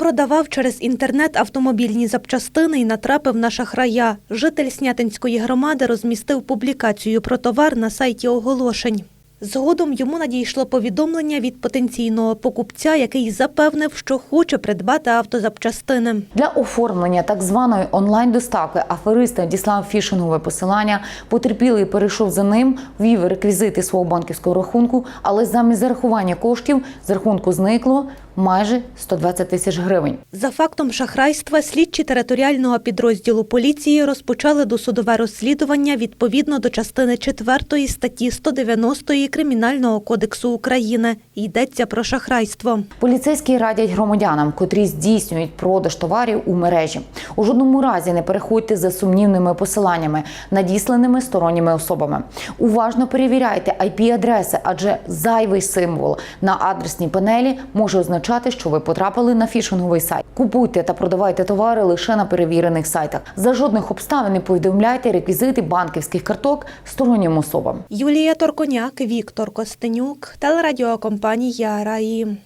Продавав через інтернет автомобільні запчастини і натрапив на шахрая. Житель Снятинської громади розмістив публікацію про товар на сайті оголошень. Згодом йому надійшло повідомлення від потенційного покупця, який запевнив, що хоче придбати автозапчастини. Для оформлення так званої онлайн-доставки аферист надіслав фішингове посилання. Потерпілий перейшов за ним, ввів реквізити свого банківського рахунку, але замість зарахування коштів з рахунку зникло майже 120 тисяч гривень. За фактом шахрайства слідчі територіального підрозділу поліції розпочали досудове розслідування відповідно до частини 4 статті 190 Кримінального кодексу України. Йдеться про шахрайство. Поліцейські радять громадянам, котрі здійснюють продаж товарів у мережі. У жодному разі не переходьте за сумнівними посиланнями, надісланими сторонніми особами. Уважно перевіряйте IP-адреси, адже зайвий символ на адресній панелі може означати, що ви потрапили на фішинговий сайт. Купуйте та продавайте товари лише на перевірених сайтах. За жодних обставин не повідомляйте реквізити банківських карток стороннім особам. Юлія Торконяк, Віктор Костенюк, телерадіокомпанія Раї.